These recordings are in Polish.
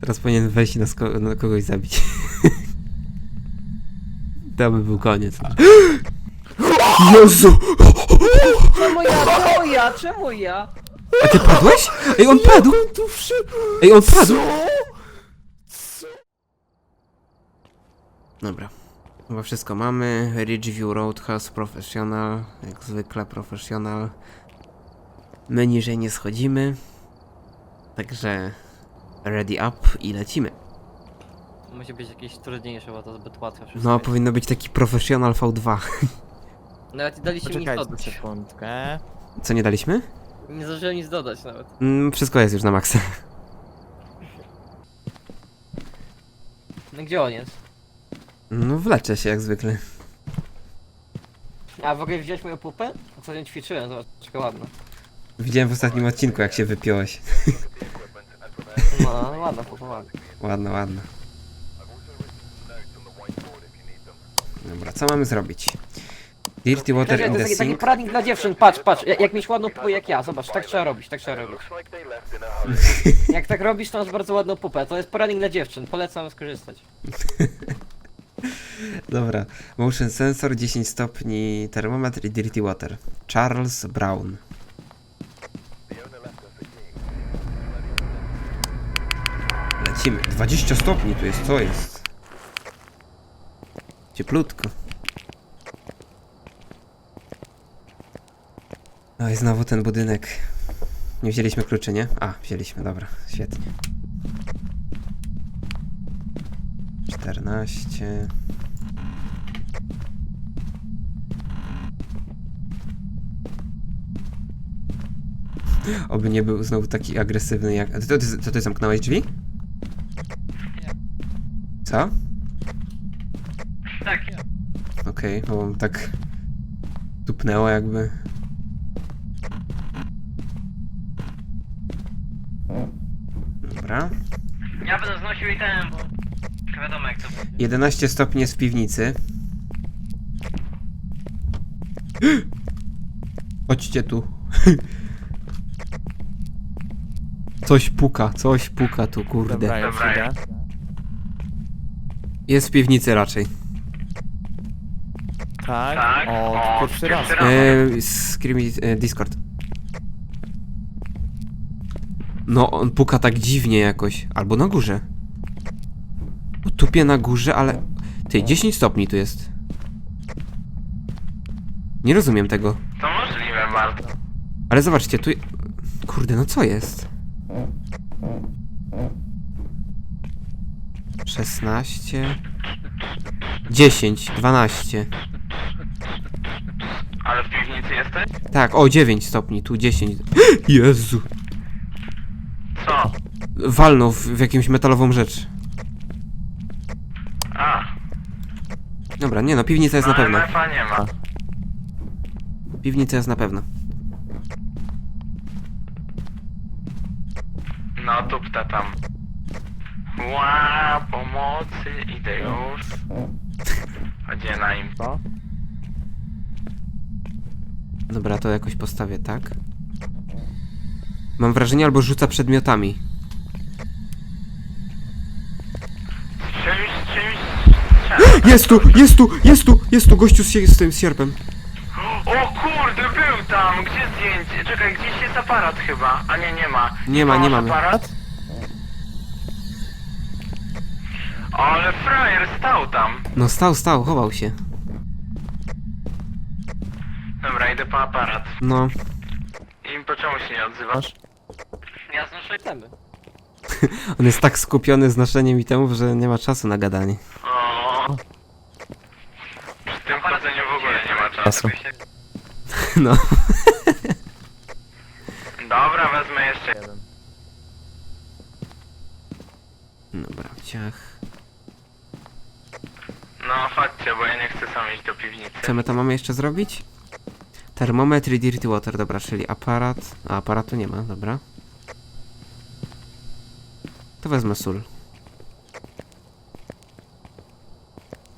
Teraz powinien wejść i nas ko na kogoś zabić. to by był koniec. Jezu! Czemu ja, czemu ja, czemu ja? A ty padłeś? Ej, on padł! Tu wszedł! Ej, on padł! Dobra. Chyba wszystko mamy. Ridgeview Roadhouse Professional. Jak zwykle Professional. My niżej nie schodzimy. Także ready up i lecimy. Musi być jakieś trudniejsze, bo to zbyt łatwe wszystko. No, jest. powinno być taki Professional V2. Nawet nie daliście mi nic Poczekajcie dodać. sekundkę. Co nie daliśmy? Nie zdążyłem nic dodać nawet. Mm, wszystko jest już na maksa. No gdzie on jest? No, wleczę się jak zwykle. A w ogóle wziąłeś moją pupę? Ostatnio ćwiczyłem, zobacz, jaka ładna. Widziałem w ostatnim odcinku, jak się wypiąłeś. No, ładna pupa, ładna. Ładna, ładna. Dobra, co mamy zrobić? Dirty water in to the jest taki, taki sink. poradnik dla dziewczyn, patrz, patrz, jak, jak mieć ładną pupę jak ja, zobacz, tak trzeba robić, tak trzeba robić. Jak tak robisz, to masz bardzo ładną pupę, to jest poradnik dla dziewczyn, polecam skorzystać. Dobra. Motion sensor, 10 stopni, termometr i dirty water. Charles Brown. Lecimy. 20 stopni tu jest, co jest? Cieplutko. No i znowu ten budynek. Nie wzięliśmy kluczy, nie? A, wzięliśmy, dobra, świetnie. 14. Oby nie był znowu taki agresywny jak... To, ty, to ty zamknąłeś drzwi? Co? Tak. Okej, bo tak... Tupnęło jakby... Dobra. Ja będę znosił i ten, bo... Wiadomo jak to będzie. 11 stopni jest w piwnicy. Chodźcie tu. Coś puka, coś puka tu, kurde. Dobra, idę. Jest w piwnicy raczej. Tak? O, pierwszy raz. E, Screamy e, Discord. No, on puka tak dziwnie jakoś. Albo na górze. O, Tupie na górze, ale... Ty, 10 stopni tu jest. Nie rozumiem tego. To możliwe bardzo. Ale zobaczcie, tu... Kurde, no co jest? 16... 10, 12... Ale w piwnicy jesteś? Tak, o 9 stopni, tu 10. Jezu! Co? Walnął w, w jakimś metalową rzecz. A, Dobra, nie no, piwnica jest na no pewno. MF-a nie ma. Piwnica jest na pewno. No tupta tam. Ła, pomocy, idę już. A gdzie na im? Co? Dobra, to jakoś postawię, tak? Mam wrażenie, albo rzuca przedmiotami. Z czymś, z czymś strzelam. Jest tu, jest tu, jest tu, jest tu gościu z, z tym sierpem. O kurde, był tam! Gdzie zdjęcie? Czekaj, gdzieś jest aparat chyba. A nie, nie ma. Nie ma, nie mamy. aparat? Ale frajer stał tam. No stał, stał, chował się. Dobra, idę po aparat. No, I po czemu się nie odzywasz? Ja znoszę temy. on jest tak skupiony znoszeniem itemów, że nie ma czasu na gadanie. O. Przy tym chodzeniu w ogóle nie ma czasu. No. Dobra, wezmę jeszcze. Jeden. Dobra, ciach. No chodźcie, bo ja nie chcę sam iść do piwnicy. Co my tam mamy jeszcze zrobić? Termometr i dirty water, dobra, czyli aparat. A, aparatu nie ma, dobra. To wezmę sól.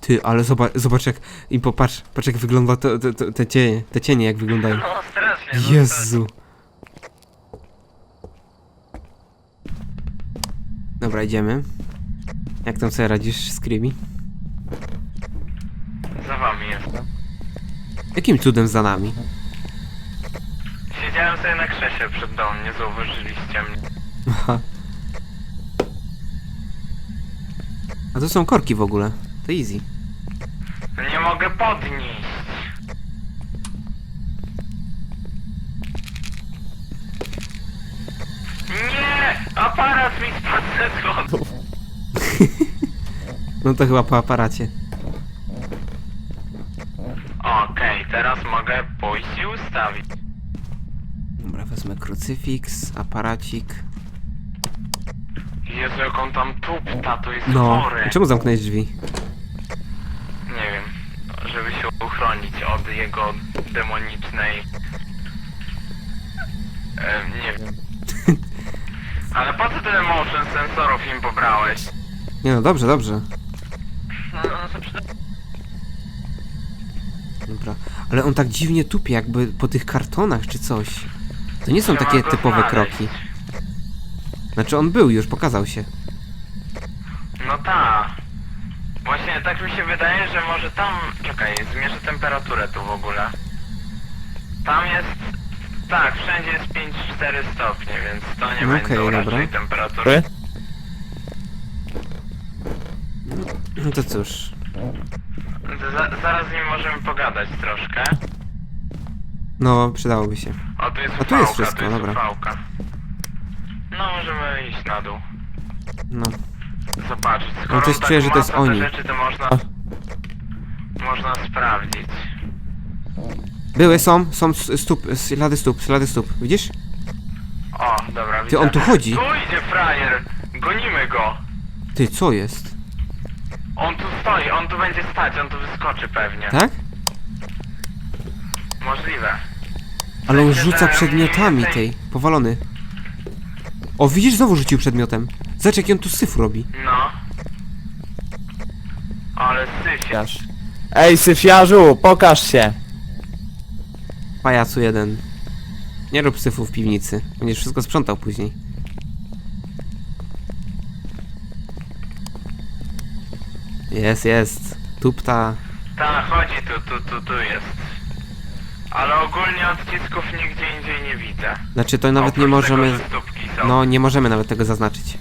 Ty, ale zobacz, zobacz jak... I popatrz, patrz jak wygląda to, to, to, te cienie, te cienie jak wyglądają. No strasznie. no Jezu. Dobra, Dobra, idziemy. Jak tam sobie radzisz z Kribi? Jakim cudem za nami? Siedziałem sobie na krzesie przed domem, nie zauważyliście mnie. Aha. A to są korki w ogóle. To easy. Nie mogę podnieść. Nie! Aparat mi spadł ze schodów. No to chyba po aparacie. Okej, teraz mogę pójść i ustawić. Krucyfiks, aparacik. Jezu, jak on tam tupta, to jest No, chory. czemu zamknąłeś drzwi? Nie wiem, żeby się uchronić od jego demonicznej... E, nie wiem. Ale po co tyle motion sensorów im pobrałeś? Nie no, dobrze, dobrze. No, no to przyda... Dobra. Ale on tak dziwnie tupie, jakby po tych kartonach czy coś. To nie są takie typowe kroki. Znaczy on był już, pokazał się. No ta. Właśnie tak mi się wydaje, że może tam... Czekaj, zmierzę temperaturę tu w ogóle. Tam jest... Tak, wszędzie jest 5-4 stopnie, więc to nie No będą okej, raczej dobra. temperatury. No to cóż. Za, zaraz z nim możemy pogadać troszkę. No, przydałoby się. O, tu jest A tu jest wszystko, tu jest dobra. No, możemy iść na dół. No. Zobaczyć. Skoro No coś tak czuję, że to jest masa te oni. rzeczy, to można... Można sprawdzić. Były, są, są s- stóp, ślady stóp, ślady stóp. Widzisz? O, dobra, Ty, widzę. on tu chodzi. Tu idzie frajer! Gonimy go! Ty, co jest? On tu stoi, on tu będzie stać, on tu wyskoczy pewnie. Tak? Możliwe. Ale on rzuca przedmiotami tej, powalony. O, widzisz, znowu rzucił przedmiotem. Zobacz, jaki on tu syf robi. No. Ale. Syfiarz. Ej, syfiarzu, pokaż się. Pajacu jeden. Nie rób syfu w piwnicy. Będziesz wszystko sprzątał później. Jest, jest. Tupta. Ta, chodzi tu, tu, tu, tu jest. Ale ogólnie odcisków nigdzie indziej nie widzę. Znaczy, to nawet nie Oprócz możemy... Tego, że stópki są. No, nie możemy nawet tego zaznaczyć.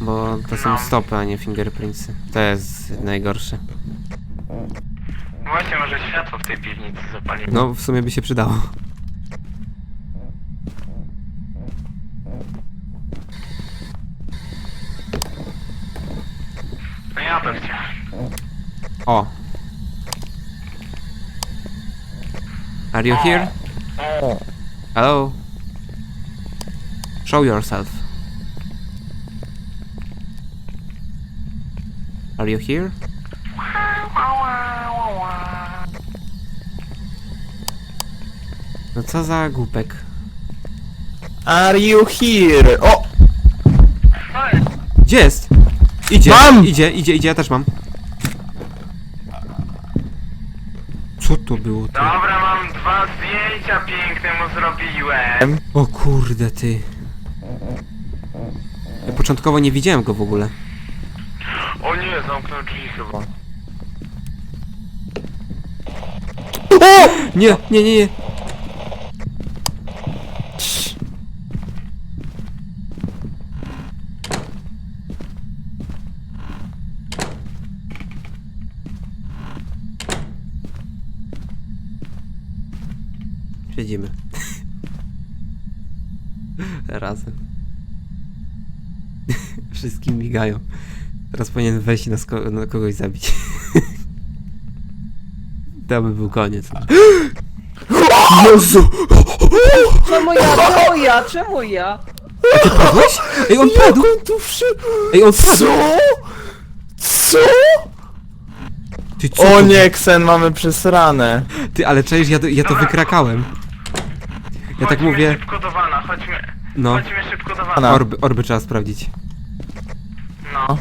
Bo to są No. stopy, a nie fingerprintsy. To jest najgorsze. Właśnie może światło w tej piwnicy zapalimy. No, w sumie by się przydało. No ja to chciałem. O. Are you here? Hello? Show yourself. Are you here? No co za głupek. Are you here? O! Gdzie jest? Idzie, Mam! idzie, idzie, idzie, ja też mam. Co to było? Ty? Dobra, mam dwa zdjęcia piękne mu zrobiłem. O kurde ty. Ja początkowo nie widziałem go w ogóle. O nie, zamknął drzwi chyba. Nie, nie, nie, nie. Siedzimy. Razem. Migają. Teraz powinien wejść i nas ko- na kogoś zabić. To by był koniec. Jezu! Czemu ja? Czemu ja? Czemu ja? Ty padłeś? Ej, on padł! tu wszedł? Ej, on padł! Co? Co? Ty co? O to- nie, Ksen, mamy przesrane. Ty, ale czaisz, ja, to- ja to Dobra. wykrakałem. Ja tak chodźmy mówię, szybko do wana, chodźmy. no, Chodźmy szybko do wana. Ana. orby, orby trzeba sprawdzić. No.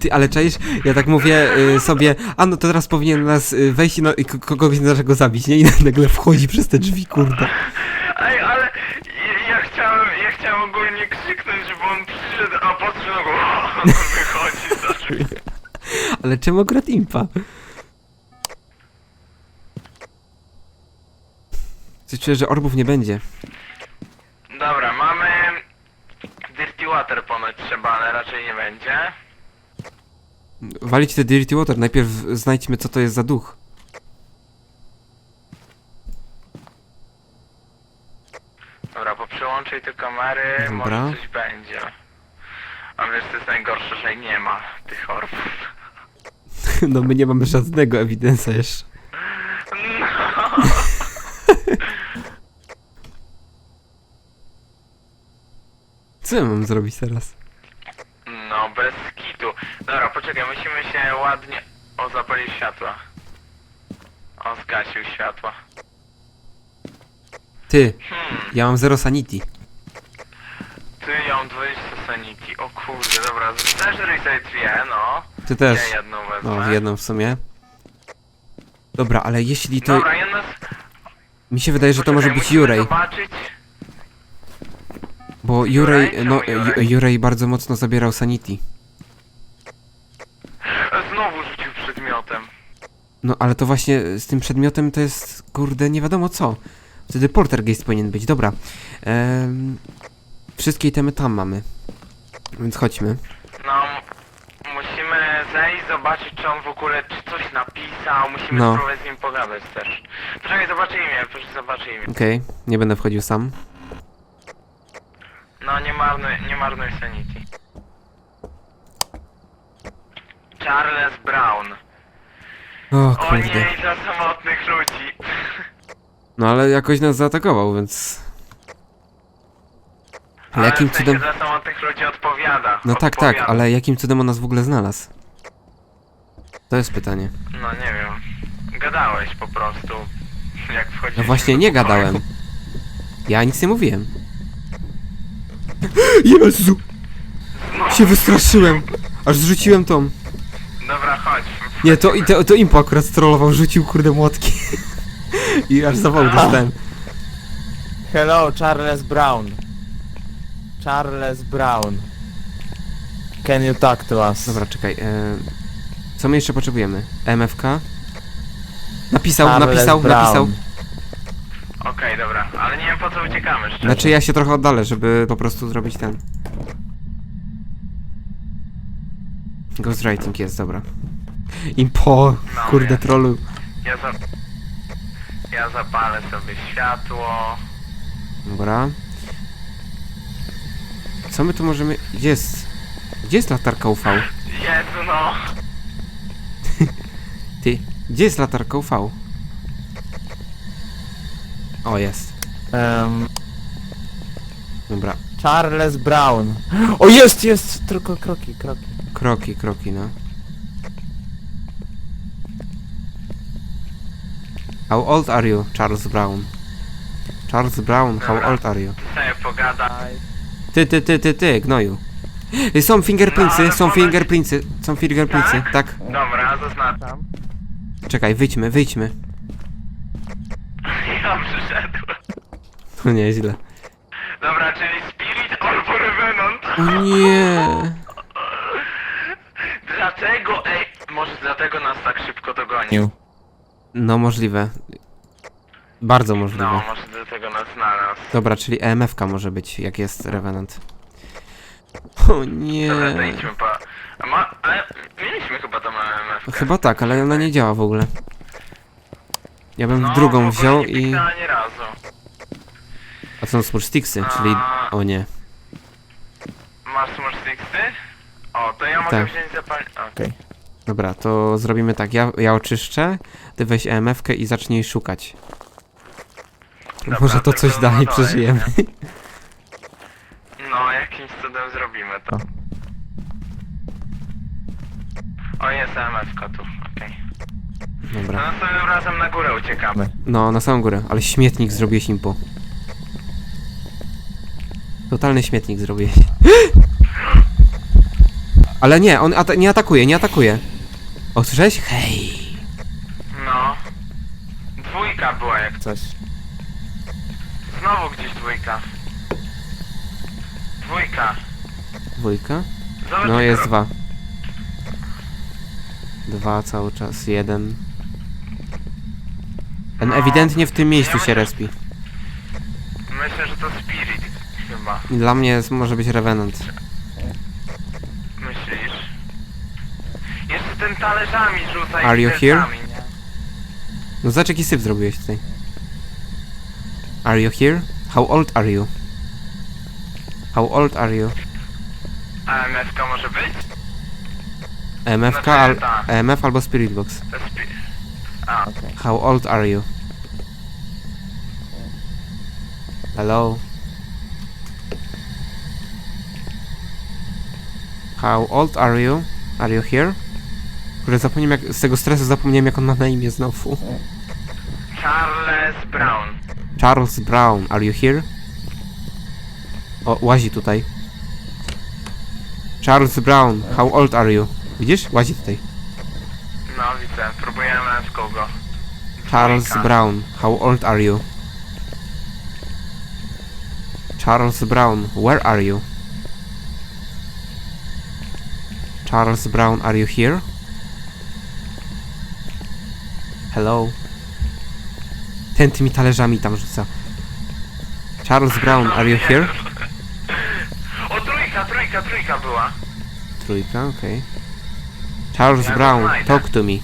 Ty, ale czaisz, ja tak mówię y, sobie, a no to teraz powinien nas y, wejść i, no, i ko- kogoś naszego zabić, nie? I nagle wchodzi przez te drzwi, kurde. Ej, ale ja, ja chciałem, ja chciałem ogólnie krzyknąć, żeby on przyszedł, a patrzę na go, wychodzi, zaczął. Ale czemu akurat impa? Coś czuję, że orbów nie będzie. Dobra, mamy Dirty Water ponoć trzeba, ale raczej nie będzie. Walić te Dirty Water, najpierw znajdźmy co to jest za duch. Dobra, poprzełączaj te kamery, Dobra. może coś będzie. A wiesz, co jest najgorsze, że nie ma tych orbów. No my nie mamy żadnego ewidencja jeszcze. No. Co ja mam zrobić teraz? No, bez kitu. Dobra, poczekaj, musimy się ładnie... O, zapalił światła. O, zgasił światła. Ty, Hmm, ja mam zero sanity. ty ja mam 20 sanity. O kurde, dobra, zeżryj sobie dwie, no. Ty też. Ja jedną wezmę. No, jedną w sumie. Dobra, ale jeśli to... Dobra, jedna z... Mi się wydaje, że to może Poczekaj, być musimy Jurej. zobaczyć... Bo Jurej, no, Jurej? Ju- Jurej bardzo mocno zabierał sanity. Znowu rzucił przedmiotem. No, ale to właśnie z tym przedmiotem to jest, kurde, nie wiadomo co. Wtedy Poltergeist powinien być. Dobra. Em, wszystkie itemy tam mamy. Więc chodźmy. No, musimy zejść, zobaczyć czy on w ogóle, czy coś napisał, musimy No. spróbować z nim pogadać też. Poczekaj, zobaczę imię, proszę zobaczę imię. Okej, nie będę wchodził sam. No, nie marnuj, nie marnuj sanity. Charles Brown. O O kurde. nie, i dla samotnych ludzi. No ale jakoś nas zaatakował, więc... Ale jakim w sensie cudem... dla samotnych ludzi odpowiada. No tak, tak, odpowiada. ale jakim cudem on nas w ogóle znalazł? To jest pytanie. No nie wiem. Gadałeś po prostu. Jak wchodziłeś No właśnie nie gadałem. Ja nic nie mówiłem. Jezu! Się wystraszyłem! Aż zrzuciłem tą. Dobra, chodź. Nie, to, i to, to impo akurat strollował, rzucił kurde młotki. I aż zawał dostałem. Hello, Charles Brown. Charles Brown. Can you talk to us? Dobra, czekaj. E, co my jeszcze potrzebujemy? MFK? Napisał, Charles napisał, Brown. napisał. Okej, dobra. Ale nie wiem po co uciekamy szczerze. Znaczy ja się trochę oddalę, żeby po prostu zrobić ten. Ghostwriting jest, dobra. Impo, No, kurde nie. trollu. Ja, za... ja zapalę sobie światło. Dobra. Co my tu możemy... Gdzie jest... Gdzie jest latarka UV? Jezu no. Ty, gdzie jest latarka UV? O, jest. Em, Dobra. Charles Brown. O jest, jest! Tylko kroki, kroki. Kroki, kroki, no. How old are you, Charles Brown? Charles Brown, how old are you? Ty sobie pogadaj. Ty, ty, ty, ty, ty, gnoju. Y, Są fingerprintsy, No, ale są fingerprintsy, są fingerprintsy, Tak? tak. Dobra, zaznaczam. Czekaj, wyjdźmy, wyjdźmy. Ja przyszedłem. To nieźle. Dobra, czyli Spirit albo Revenant. O nie. Dlaczego, ej, może dlatego nas tak szybko dogonił. No możliwe. Bardzo No, możliwe. może dlatego nas znalazł. Dobra, czyli EMF-ka może być, jak jest Revenant. O nie. Dobra, to idźmy po... A ma... ale mieliśmy chyba tam MMF. Chyba tak, ale ona nie działa w ogóle. Ja bym No, drugą w ogóle wziął nie i... piknęła ani razu. A co są Smurf Sticksy, czyli... O nie. Masz Smurf Sixty? O, to ja mogę Tak. wziąć zapalnik. Okej. Dobra, to zrobimy tak. Ja, ja oczyszczę, ty weź EMF-kę i zacznij szukać. Dobra, Może to tylko coś da i no, przeżyjemy. No, jakimś cudem zrobimy to. O, jest MF-ka tu, okej. To Dobra. następnym razem na górę uciekamy. No, na samą górę, ale śmietnik zrobiłeś impo. Totalny śmietnik zrobiłeś. Ale nie, on ata nie atakuje, nie atakuje. O, słyszałeś? Hej! No. Dwójka była jak... Coś. Znowu gdzieś dwójka. Dwójka. Dwójka? Zobacz, No jak jest ro- dwa. Dwa cały czas, jeden. Ten ewidentnie w tym miejscu się respi. Myślę, że to Spirit chyba. Dla mnie jest, może być Revenant. Myślisz? Jeszcze ten talerzami rzuca i Are you widelcami, nie? No zobacz jaki syp zrobiłeś tutaj. Are you here? How old are you? How old are you? A MFK może być? EMFK, Znaczy, al. EMF albo Spirit Box. To spi... A, How old are you? Hello? How old are you? Are you here? Kurde, zapomniałem jak, z tego stresu zapomniałem jak on ma na imię znowu. Charles Brown. Charles Brown, are you here? O, łazi tutaj. Charles Brown, how old are you? Widzisz? Łazi tutaj. No widzę, próbujemy MFK go. Charles Dwójka. Brown, how old are you? Charles Brown, where are you? Charles Brown, are you here? Hello? Ten tymi talerzami tam rzuca. Charles Brown, are you here? O trójka, trójka, trójka była. Trójka, okej. Charles Ja go Brown, znajdę. talk to me.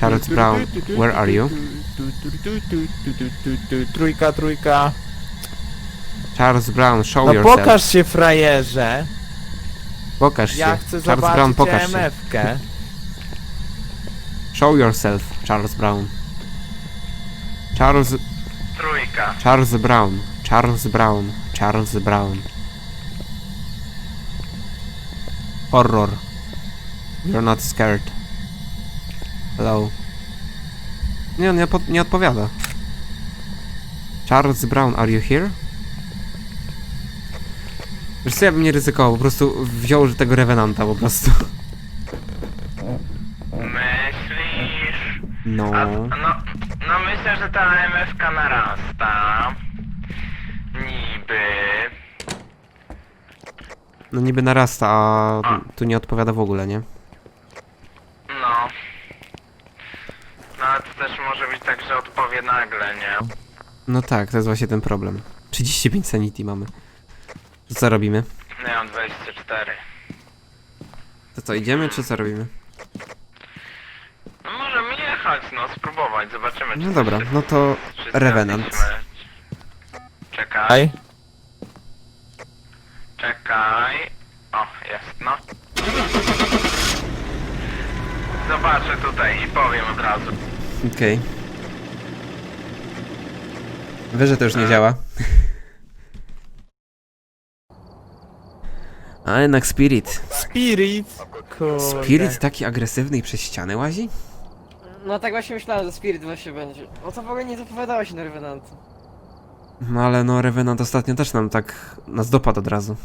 Charles Brown, where are you? Trójka, trójka. Charles Brown, show No yourself. pokaż się frajerze. Pokaż Ja się. chcę Charles Brown, zobaczyć pokaż się. EMF-kę. Show yourself, Charles Brown. Charles, Trójka. Charles Brown, Charles Brown, Charles Brown. Horror. You're not scared. Hello. Nie, on nie, po- nie odpowiada. Charles Brown, are you here? Wiesz co, ja bym nie ryzykował, po prostu wziął że tego Revenanta po prostu. Myślisz? No. A, no, no myślę, że ta MFK narasta. Niby. No niby narasta, a tu nie odpowiada w ogóle, nie? No. No ale to też może być tak, że odpowie nagle, nie? No tak, to jest właśnie ten problem. 35 sanity mamy. To co robimy? Mam 24. To co, idziemy czy co robimy? No możemy jechać, no spróbować, zobaczymy czy No dobra, no to czy Revenant. straciliśmy. Czekaj, Aj. czekaj. O, jest, no. Zobaczę tutaj i powiem od razu. Okej. Wiesz, że to już nie działa. A jednak Spirit. Spirit. Kurde. Spirit taki agresywny i przez ścianę łazi? No tak właśnie myślałem, że Spirit właśnie będzie. No to w ogóle nie zapowiadało się na Revenant. No ale no Revenant ostatnio też nam tak nas dopadł od razu.